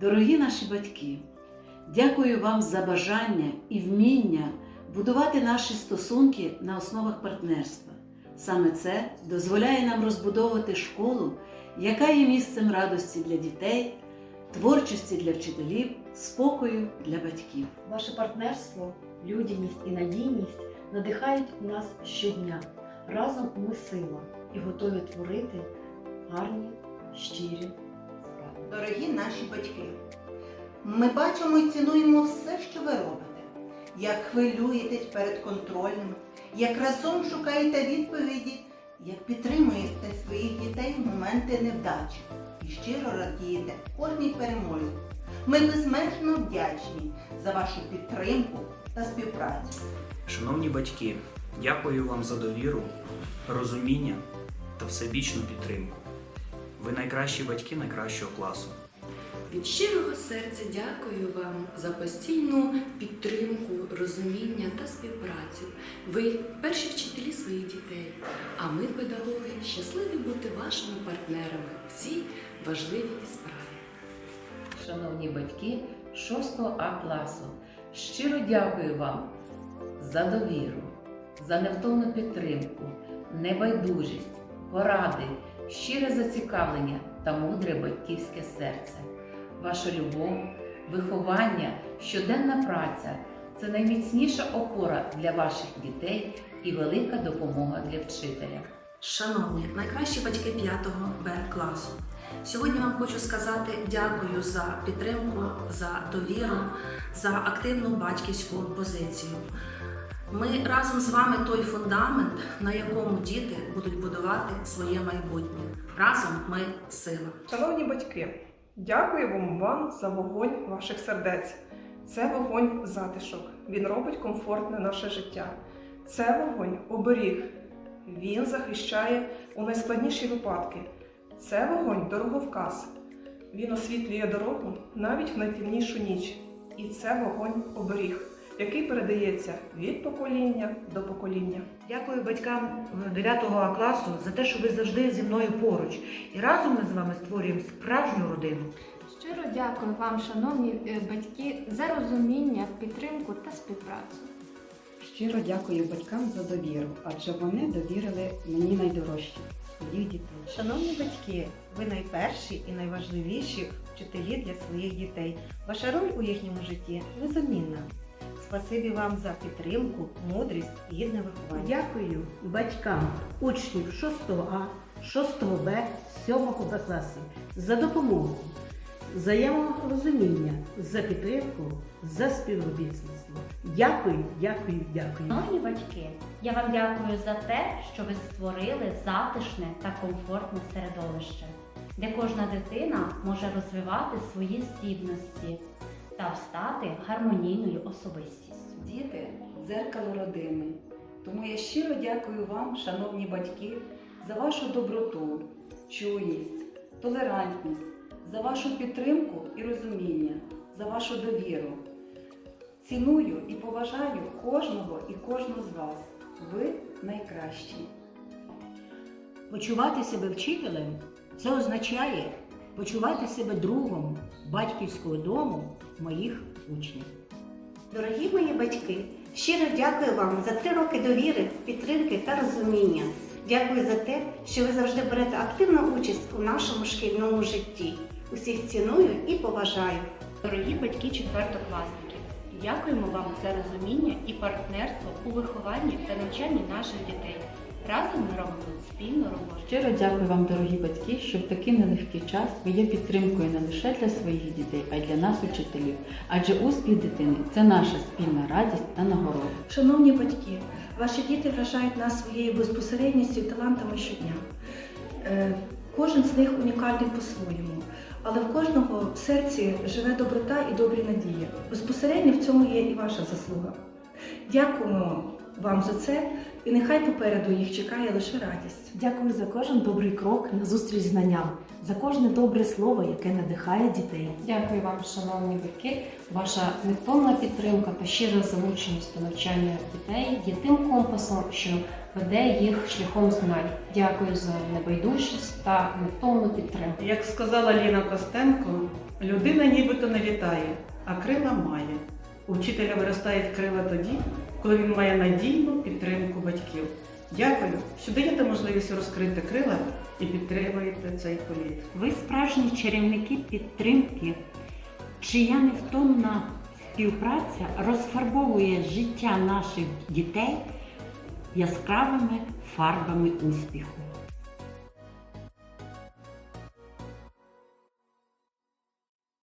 Дорогі наші батьки, дякую вам за бажання і вміння будувати наші стосунки на основах партнерства. Саме це дозволяє нам розбудовувати школу, яка є місцем радості для дітей, творчості для вчителів, спокою для батьків. Ваше партнерство, людяність і надійність надихають нас щодня. Разом ми сила і готові творити гарні, щирі. Дорогі наші батьки, ми бачимо і цінуємо все, що ви робите, як хвилюєтесь перед контрольним, як разом шукаєте відповіді, як підтримуєте своїх дітей в моменти невдачі і щиро радієте кожній перемозі. Ми безмежно вдячні за вашу підтримку та співпрацю. Шановні батьки, дякую вам за довіру, розуміння та всебічну підтримку. Ви найкращі батьки найкращого класу. Від щирого серця дякую вам за постійну підтримку, розуміння та співпрацю. Ви перші вчителі своїх дітей, а ми, педагоги, щасливі бути вашими партнерами в цій важливій справі. Шановні батьки 6 А класу, щиро дякую вам за довіру, за невтомну підтримку, небайдужість, поради, щире зацікавлення та мудре батьківське серце. Ваша любов, виховання, щоденна праця це найміцніша опора для ваших дітей і велика допомога для вчителя. Шановні, найкращі батьки 5 Б класу. Сьогодні вам хочу сказати дякую за підтримку, за довіру, за активну батьківську позицію. Ми разом з вами той фундамент, на якому діти будуть будувати своє майбутнє. Разом ми сила. Шановні батьки, дякуємо вам за вогонь ваших сердець. Це вогонь затишок. Він робить комфортне наше життя. Це вогонь оберіг. Він захищає у найскладніші випадки. Це вогонь дороговказ. Він освітлює дорогу навіть в найтемнішу ніч. І це вогонь оберіг, який передається від покоління до покоління. Дякую батькам 9 класу за те, що ви завжди зі мною поруч. І разом ми з вами створюємо справжню родину. Щиро дякую вам, шановні е, батьки, за розуміння, підтримку та співпрацю. Щиро дякую батькам за довіру, адже вони довірили мені найдорожче своїх дітей. Шановні батьки, ви найперші і найважливіші вчителі для своїх дітей. Ваша роль у їхньому житті незамінна. Спасибі вам за підтримку, мудрість і гідне виховання. Дякую батькам учнів 6 А, 6 Б, 7 Б класів за допомогу, взаєморозуміння, за підтримку, за співробітництво. Дякую, дякую, дякую. Шановні батьки, я вам дякую за те, що ви створили затишне та комфортне середовище, де кожна дитина може розвивати свої здібності та стати гармонійною особистістю. Діти дзеркало родини. Тому я щиро дякую вам, шановні батьки, за вашу доброту, чуйність, толерантність, за вашу підтримку і розуміння, за вашу довіру. Ціную і поважаю кожного і кожну з вас. Ви найкращі. Почувати себе вчителем це означає почувати себе другом батьківського дому моїх учнів. Дорогі мої батьки, щиро дякую вам за три роки довіри, підтримки та розуміння. Дякую за те, що ви завжди берете активну участь у нашому шкільному житті. Усіх ціную і поважаю. Дорогі батьки четвертокласників, дякуємо вам за розуміння і партнерство у вихованні та навчанні наших дітей. Разом ми робимо спільну роботу. Щиро дякую вам, дорогі батьки, що в такий нелегкий час ви є підтримкою не лише для своїх дітей, а й для нас, учителів. Адже успіх дитини це наша спільна радість та нагорода. Шановні батьки, ваші діти вражають нас своєю безпосередністю і талантами щодня. Е, Кожен з них унікальний по-своєму, але в кожного в серці живе доброта і добрі надії. Безпосередньо в цьому є і ваша заслуга. Дякуємо вам за це, і нехай попереду їх чекає лише радість. Дякую за кожен добрий крок на зустріч знанням, за кожне добре слово, яке надихає дітей. Дякую вам, шановні батьки. Ваша невтомна підтримка та щира залученість до навчання дітей є тим компасом, що веде їх шляхом знань. Дякую за небайдужість та невтомну підтримку. Як сказала Ліна Костенко, людина нібито не літає, а крила має. У вчителя виростають крила тоді, коли він має надійну підтримку батьків. Дякую, що даєте можливість розкрити крила і підтримуєте цей політ. Ви справжні чарівники підтримки, чия невтомна співпраця розфарбовує життя наших дітей яскравими фарбами успіху.